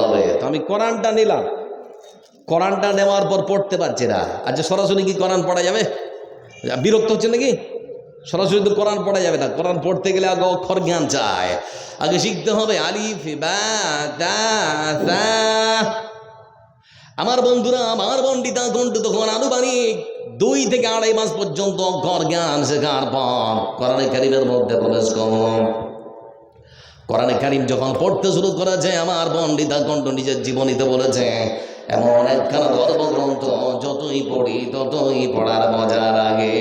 হবে। তো আমি কোরআনটা নিলাম। কোরআনটা নেওয়ার পর পড়তে পারছি না। আচ্ছা সরাসরি কি কোরআন পড়া যাবে? বিরক্ত হচ্ছে নাকি? সরাসরি তো কোরআন পড়া যাবে না। কোরআন পড়তে গেলে আগে অক্ষর জ্ঞান চায়। আগে শিখতে হবে আলিফ। আমার বন্ধুরা, আমার বন্ডিতা কণ্ঠ তখন আনুমানিক দুই থেকে আড়াই মাস পর্যন্ত অক্ষর জ্ঞান শেখার পর কোরআনে কারিমের মধ্যে প্রবেশ করুন কোরআনে কারিম যখন পড়তে শুরু করেছে, আমার পণ্ডিতা কণ্ঠ নিজের জীবনীতে বলেছে, এমন একখানা ধর্মগ্রন্থ, যতই পড়ি, ততই পড়ার মজা লাগে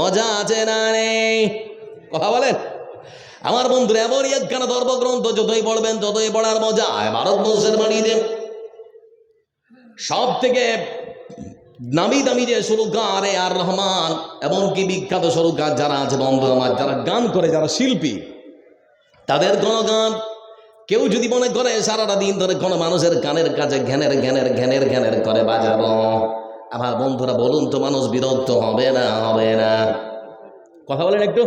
মজা আছে না রে কথা বলেন? আমার বন্ধুরা, এমনই একখানা ধর্মগ্রন্থ, যতই পড়বেন, ততই পড়ার মজা। ভারতবর্ষের মাটিতে সব থেকে নামি দামি যে সুরকার এ আর রহমান, এমনকি বিখ্যাত সুরকার যারা আছে বন্ধু আমার, যারা গান করে, যারা শিল্পী তাদের কোনো গান কেউ যদি মনে করে সারাটা দিন ধরে কোনো মানুষের কানের কাছে ঘ্যানের ঘ্যানের ঘ্যানের ঘ্যানের করে বাজাবো আমার বন্ধুরা, বলুন তো, মানুষ বিরক্ত হবে না হবে না। কথা বলেন একটু।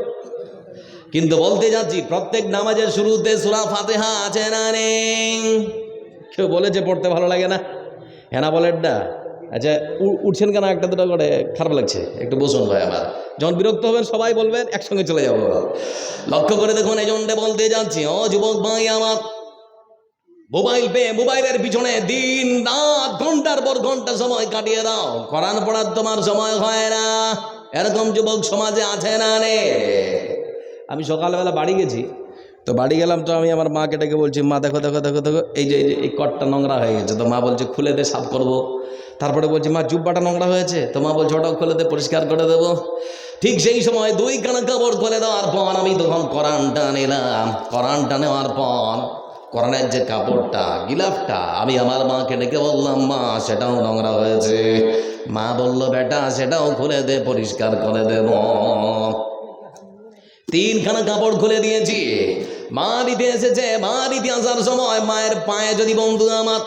কিন্তু বলতে যাচ্ছি, প্রত্যেক নামাজের শুরুতে সুরা ফাতেহা আছে না নেই? কেউ বলেছে পড়তে ভালো লাগে না? হ্যাঁ বলেন না। আচ্ছা উঠছেন কেন? একটা দুটো করে খারাপ লাগছে। একটু বসুন ভাই আমার। যখন বিরক্ত হবেন, সবাই বলবেন, একসঙ্গে চলে যাব। লক্ষ্য করে দেখুন, এই জন্যে বলতে যাচ্ছি, ও যুবক ভাই আমার। মোবাইল পেয়ে মোবাইলের পিছনে দিন রাত, ঘণ্টার পর ঘণ্টা সময় কাটিয়ে দাও। কোরআন পড়ার তোমার সময় হয় না। এরকম যুবক সমাজে আছে না রে আমি সকালবেলা বাড়ি গেছি। তো বাড়ি গেলাম তো আমি আমার মাকে ডেকে বলছি, মা, দেখো দেখো দেখো দেখো এই যে, এই কটটা নোংরা হয়ে গেছে। তো মা বলছে, খুলে দে, সাফ করব। তারপরে বলছি, মা, জুব্বাটা নোংরা হয়েছে। তো মা বলছে, ওটাও খুলে দে, পরিষ্কার করে দেবো। ঠিক সেই সময় দুই কানা কাপড় খুলে দেওয়ার পর আমি তখন কোরআনটা নিলাম। কোরআনটা নেওয়ার পর কোরআনের যে কাপড়টা, গিলাফটা, আমি আমার মাকে ডেকে বললাম, মা, সেটাও নোংরা হয়েছে। মা বলল, বেটা, সেটাও খুলে দে, পরিষ্কার করে দেব তিনখানা কাপড় খুলে দিয়েছি। মা দিতে এসেছে, মা দিতে আসার সময় মায়ের পায়ে যদি বন্ধু আমার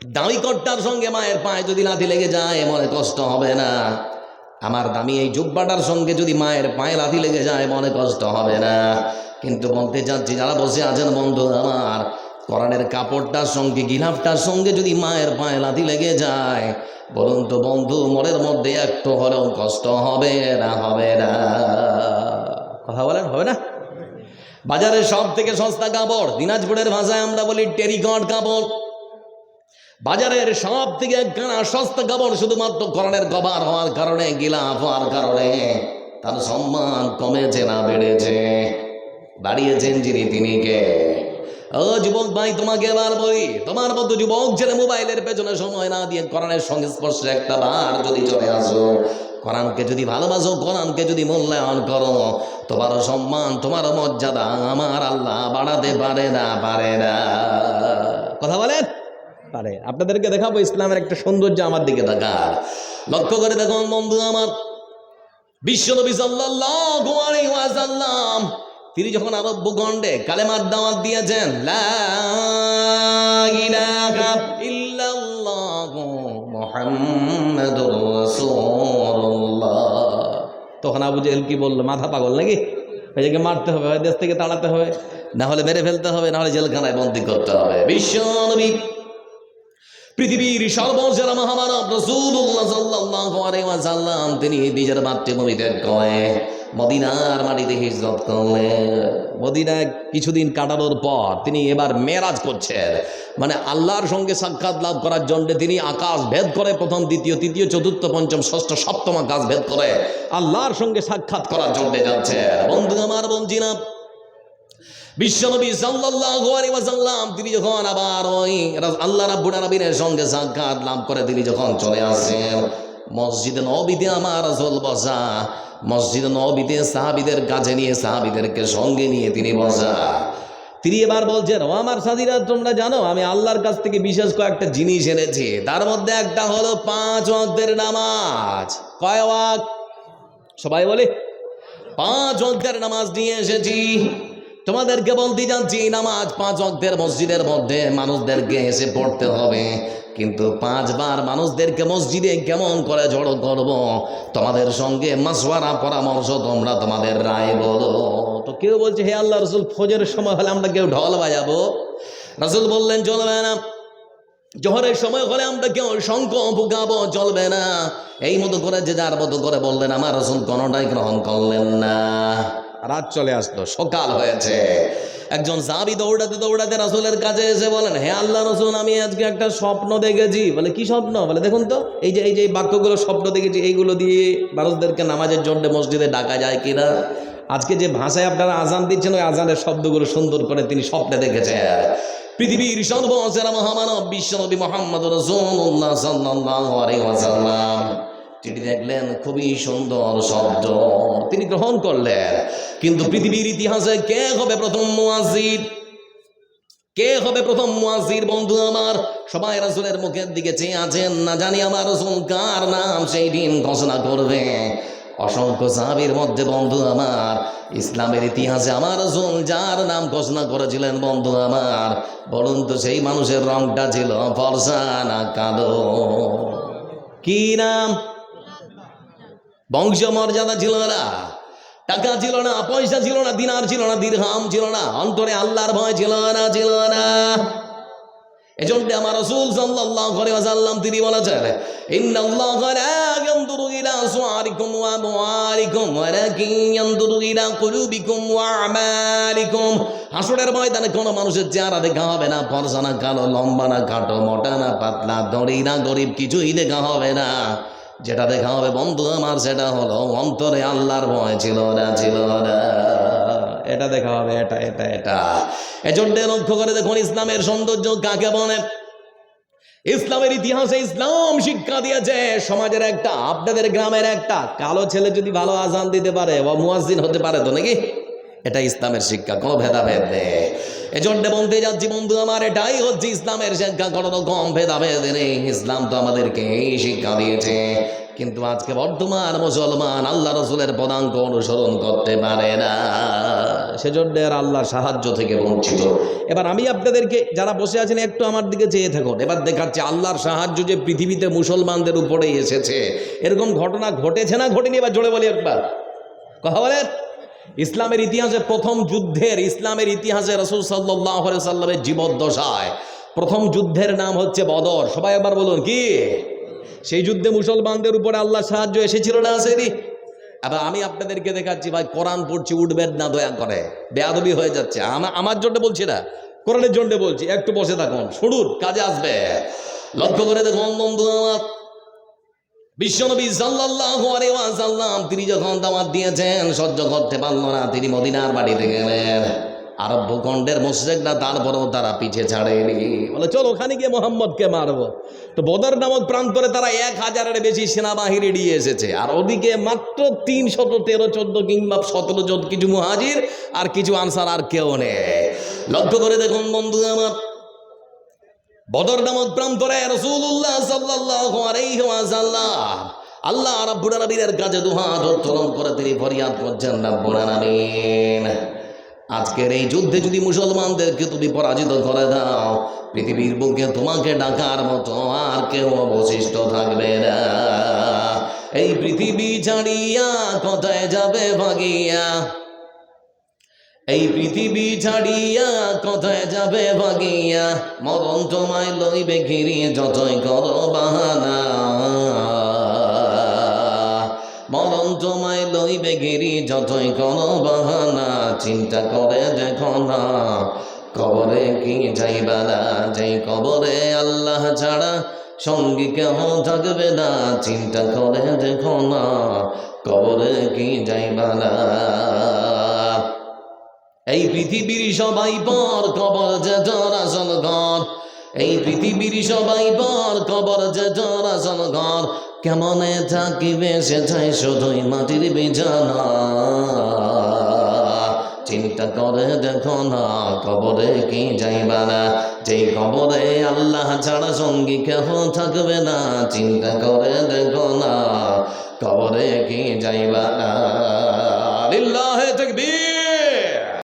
দামি কট্টার সঙ্গে মায়ের পায়ে যদি লাথি লেগে যায়, মনে কষ্ট হবে না। আমার দামি এই জুব্বাটার সঙ্গে যদি মায়ের পায়ে লাথি লেগে যায়, মনে কষ্ট হবে না। কিন্তু বলতে চাচ্ছি, যারা বসে আছেন বন্ধু আমার, কোরআনের কাপড়টার সঙ্গে, গিলাফটার সঙ্গে যদি মায়ের পায়ে লাথি লেগে যায়, বলুন তো বন্ধু, মনের মধ্যে একটু হলেও কষ্ট হবে না হবে না। কথা বলেন, হবে না? বাজারের সব থেকে সস্তা কাপড়, দিনাজপুরের ভাষায় আমরা বলি টেরিকট কাপড়। বাজারের সব থেকে একখানা সস্তা কাপড় শুধুমাত্র করণের কভার হওয়ার কারণে, গিলাফ হওয়ার কারণে। তার সম্মান কমেছে না, বেড়েছে। বাড়িয়েছেন যিনি, তিনি কে? ও যুবক ভাই, তোমাকে এবার বলি, তোমার মতো যুবক ছেলে মোবাইলের পেছনে সময় না দিয়ে কোরআনের সংস্পর্শে একটা বার যদি চলে আসো কোরআনকে যদি ভালোবাসো কোরআনকে যদি মূল্যায়ন করো, তোমার সম্মান, তোমার মর্যাদা আমার আল্লাহ বাড়াতে পারে না পারে না। কথা বলেন? পারে। আপনাদেরকে দেখাবো ইসলামের একটা সৌন্দর্য আমার দিকে তাকার লক্ষ্য করে দেখুন বন্ধু আমার। বিশ্বনবী সাল্লাল্লাহু আলাইহি তিনি যখন আরব ভূখণ্ডে কালেমার দাওয়াত দিয়েছেন তখন আবু জেহেল কি বলল, মাথা পাগল নাকি? এটাকে মারতে হবে দেশ থেকে তাড়াতে হবে। না হলে মেরে ফেলতে হবে, না হলে জেলখানায় বন্দি করতে হবে। বিশ্বনবী পৃথিবীর সর্বসেরা মহামানব রসুল্লাহ তিনি নিজের মাতৃভূমি ত্যাগ করে, মদিনার মাটিতে হিজরত করলেন মদিনায় কিছুদিন কাটানোর পর তিনি এবার মেরাজ করছেন। মানে আল্লাহর সঙ্গে সাক্ষাৎ লাভ করার জন্য তিনি আকাশ ভেদ করে প্রথম, দ্বিতীয়, তৃতীয়, চতুর্থ, পঞ্চম, ষষ্ঠ, সপ্তম আকাশ ভেদ করে আল্লাহর সঙ্গে সাক্ষাৎ করার জন্য যাচ্ছে বন্ধু আমার বঞ্চিনা বিশ্বনবী সাল্লাল্লাহু তিনি যখন আবার ওই আল্লাহ রাব্বুল আলামিনের সঙ্গে সাক্ষাৎ লাভ করে, তিনি যখন চলে আসেন, মসজিদে নবীতে আমার রাসূল বসা, মসজিদে নবীতে সাহাবিদের কাছে নিয়ে, সাহাবিদেরকে সঙ্গে নিয়ে তিনি বসা। তিনি এবার বলছেন, ও আমার সাথীরা, তোমরা জানো, আমি আল্লাহর কাছ থেকে বিশেষ কয়েকটা জিনিস এনেছি। তার মধ্যে একটা হলো পাঁচ ওয়াক্তের নামাজ। কয় ওয়াক্ত? সবাই বলে, পাঁচ অঙ্কের নামাজ নিয়ে এসেছি। তোমাদেরকে বলতে যাচ্ছি, নামাজ পাঁচ অঙ্কের মসজিদের মধ্যে মানুষদেরকে এসে পড়তে হবে। কিন্তু পাঁচবার মানুষদেরকে মসজিদে কেমন করে জড়ো করব? তোমাদের সঙ্গে মাসওয়ারা পরামর্শ তোমরা তোমাদের রায় বলো। তো কেউ বলছে, হে আল্লাহ রসুল, ফজরের সময় হলে আমরা কেউ ঢল বাজাবো? রাসুল বললেন, চলবে না। জহরের সময় হলে আমরা কেউ শঙ্খ ভুগাবো চলবে না। এই মতো করে যে যার মতো করে বললেন, আমার রসুল কোনোটাই গ্রহণ করলেন না। রাত চলে আসলো, সকাল হয়েছে। একজন সাবি দৌড়াতে দৌড়াতে রাসুলের কাছে এসে বলেন, হে আল্লাহ রসুল, আমি আজকে একটা স্বপ্ন দেখেছি। বলে, কি স্বপ্ন? বলে, দেখুন তো, এই যে এই যে বাক্যগুলো স্বপ্ন দেখেছি, এইগুলো দিয়ে মানুষদেরকে নামাজের জন্য মসজিদে ডাকা যায় কিনা? আজকে যে ভাষায় আপনারা আজান দিচ্ছেন, ওই আজানের শব্দগুলো সুন্দর করে তিনি স্বপ্নে দেখেছেন। পৃথিবীর সর্বসেরা মহামানব, বিশ্বনবী মোহাম্মদ ওয়াসাল্লাম। তিনি দেখলেন, খুবই সুন্দর শব্দ। তিনি গ্রহণ করলেন। কিন্তু পৃথিবীর ইতিহাসে কে হবে প্রথম মুয়াজ্জির কে হবে প্রথম মুয়াজ্জির বন্ধু আমার, সবাই রাসূলের মুখের দিকে চেয়ে আছেন। না জানি আমার রাসূল কার নাম, সেই দিন ঘোষণা করবে। অসংখ্য সাহাবীর মধ্যে বন্ধু আমার, ইসলামের ইতিহাসে আমার রাসূল যার নাম ঘোষণা করেছিলেন, বন্ধু আমার। বলুন তো, সেই মানুষের রংটা ছিল ফর্সা না কালো? কি নাম? বংশ মর্যাদা ছিল না, টাকা ছিল না, পয়সা ছিল না, দিনার ছিল না দিরহাম ছিল না, অন্তরে আল্লাহর ভয় ছিল না ছিল না। এজন্য আমার রাসূল সাল্লাল্লাহু আলাইহি ওয়াসাল্লাম তিনি বলেছেন, ইন্নাল্লাহা লা ইয়ানজুরু ইলা সুআরিকুম ওয়া ওয়ালাকিন ইয়ানজুরু ইলা কুলুবিকুম ওয়া আমালিকুম। ময়দানে কোনো মানুষের চেহারা দেখা হবে না, ফর্সা না কালো, লম্বা না খাটো, মোটা না পাতলা, দড়ি না গরিব, কিছুই দেখা হবে না। যেটা দেখা হবে বন্ধু আমার, সেটা হলো অন্তরে আল্লাহর ভয় ছিল না ছিল না। এটা দেখা হবে, এটা এটা এটা। এজন্য লক্ষ্য করে দেখুন ইসলামের সৌন্দর্য কাকে বলে? ইসলামের ইতিহাসে ইসলাম শিক্ষা দিয়েছে, সমাজের একটা, আপনাদের গ্রামের একটা, কালো ছেলে যদি ভালো আজান দিতে পারে বা মুয়াজ্জিন হতে পারে তো নাকি? এটা ইসলামের শিক্ষা, কোনো ভেদাভেদ নেই। এজন্য বলতে যাচ্ছি, বন্ধু, আমার এটাই হচ্ছে ইসলামের শিক্ষা। কোনো রকম ভেদাভেদ নেই। ইসলাম তো আমাদেরকে এই শিক্ষা দিয়েছে। কিন্তু আজকে বর্তমান মুসলমান আল্লাহ রসুলের পদাঙ্ক অনুসরণ করতে পারে না। সেজন্য আর আল্লাহর সাহায্য থেকে বঞ্চিত। এবার আমি আপনাদেরকে, যারা বসে আছেন, একটু আমার দিকে চেয়ে থাকুন। এবার দেখাচ্ছে, আল্লাহর সাহায্য যে পৃথিবীতে মুসলমানদের উপরেই এসেছে। এরকম ঘটনা ঘটেছে না ঘটেনি? এবার জোরে বলি একবার। কথা বলেন? ইসলামের ইতিহাসে প্রথম যুদ্ধের, ইসলামের ইতিহাসে রসুল সাল্লাহ সাল্লামের জীবদ্দশায় প্রথম যুদ্ধের নাম হচ্ছে বদর। সবাই একবার বলুন, কি? সেই যুদ্ধে মুসলমানদের উপরে আল্লাহ সাহায্য এসেছিল না আসেনি? এবার আমি আপনাদেরকে দেখাচ্ছি, ভাই, কোরআন পড়ছি, উঠবেন না, দয়া করে। বেয়াদবি হয়ে যাচ্ছে। আমা- আমার জন্য বলছি না, কোরআনের জন্য বলছি, একটু বসে থাকুন, শুনুন, কাজে আসবে। লক্ষ্য করে দেখুন বন্ধু আমার বিশ্বনবী ওয়াসাল্লাম, তিনি যখন দাওয়াত দিয়েছেন, সহ্য করতে পারল না, তিনি মদিনার বাড়িতে গেলেন। আরব ভূখণ্ডের মুশরিকরা তারপরেও তারা পিছে ছাড়েনি। বলে, চলো ওখানে গিয়ে মোহাম্মদকে মারবো। তো বদর নামক প্রান্তরে তারা এক হাজারের বেশি সেনাবাহিনী নিয়ে এসেছে। আর ওদিকে মাত্র তিন শত তেরো, চোদ্দ কিংবা সতেরো জন কিছু মুহাজির আর কিছু আনসার আর কেউ নেই। লক্ষ্য করে দেখুন বন্ধু আমার বদর নামক প্রান্তরে রসুল্লাহ ওয়াসাল্লাম আল্লাহ রাব্বুল আলামিনের কাছে দুহাত উত্তোলন করে তিনি ফরিয়াদ করছেন, রাব্বুল আলামিন। আজকের এই যুদ্ধে যদি মুসলমানদেরকে তুমি পরাজিত করে দাও, পৃথিবীর বুকে তোমাকে ডাকার মতো আর কেউ অবশিষ্ট থাকবে না। এই পৃথিবী ছাড়িয়া কোথায় যাবে ভাগিয়া? এই পৃথিবী ছাড়িয়া কোথায় যাবে ভাগিয়া? মরণ তোমায় লইবে ঘিরি, যতই করো বাহানা। মরণ তোমায় লইবে ঘিরি, যতই করো বাহানা। চিন্তা করে দেখো না, কবরে কি যাইবা না? যেই কবরে আল্লাহ ছাড়া সঙ্গী কেহ থাকবে না। চিন্তা করে দেখো না, কবরে কি যাইবা না? এই পৃথিবীর সবাই পর কবর যে আসল ঘর এই পৃথিবীর সবাই পর কবর যে আসল ঘর কেমনে থাকিবে সে চাই শুধুই মাটির বিছানা। চিন্তা করে দেখো না, কবরে কি যাইবা না। যেই কবরে আল্লাহ ছাড়া সঙ্গী কেহ থাকবে না, চিন্তা করে দেখো না, কবরে কি যাইবা না। লিল্লাহে তাকবীর।